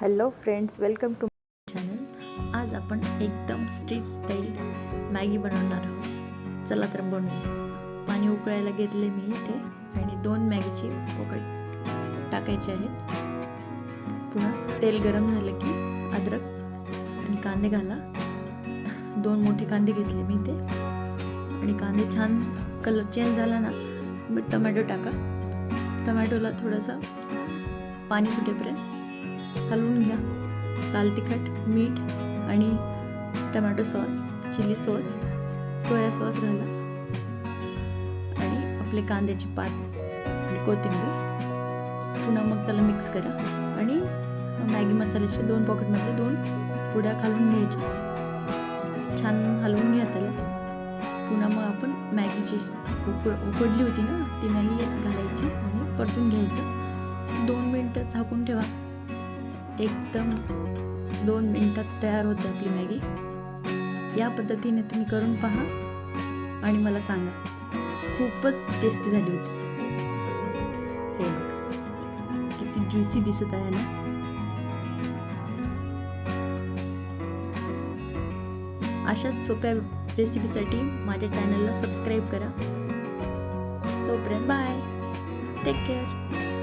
Hello friends welcome to channel आज आपण एकदम स्ट्रीट स्टाईल मॅगी बनवणार आहोत. चला तर बनवू पाणी उकळायला घेतले मी इथे आणि दोन मॅगीचे पॉकेट टाकायचे आहेत. पुन्हा तेल गरम झालं की अद्रक आणि कांदे घाला. दोन मोठे कांदे घेतले मी इथे. आणि कांदे छान कलर चेंज झाला ना मग टमॅटो टाका. टमॅटोला थोडंसं पाणी सुटेपर्यंत हलवून घ्या. लाल तिखट मीठ आणि tomato sauce chilli sauce soya sauce घाला. आणि आपले कांद्याची पात आणि कोथिंबीर पुन्हा मग त्याला मिक्स करा. आणि मॅगी मसाल्याचे दोन पॉकेटमधले दोन पुड्या घालून घ्यायच्या. छान हलवून घ्या त्याला. पुन्हा मग आपण मॅगीची उकड उकडली होती ना ती मॅगी घालायची आणि परतून घ्यायचं. दोन मिनटं झाकून ठेवा. एकदम दोन मिनटात तयार होते आपली मॅगी. या पद्धतीने तुम्ही करून पहा आणि मला सांगा. खूपच टेस्टी झाली होती. हे बघा. किती ज्युसी दिसत आहे ना? अशाच सोप्या रेसिपीसाठी माझ्या चॅनलला सबस्क्राईब करा. तोपर्यंत बाय टेक केअर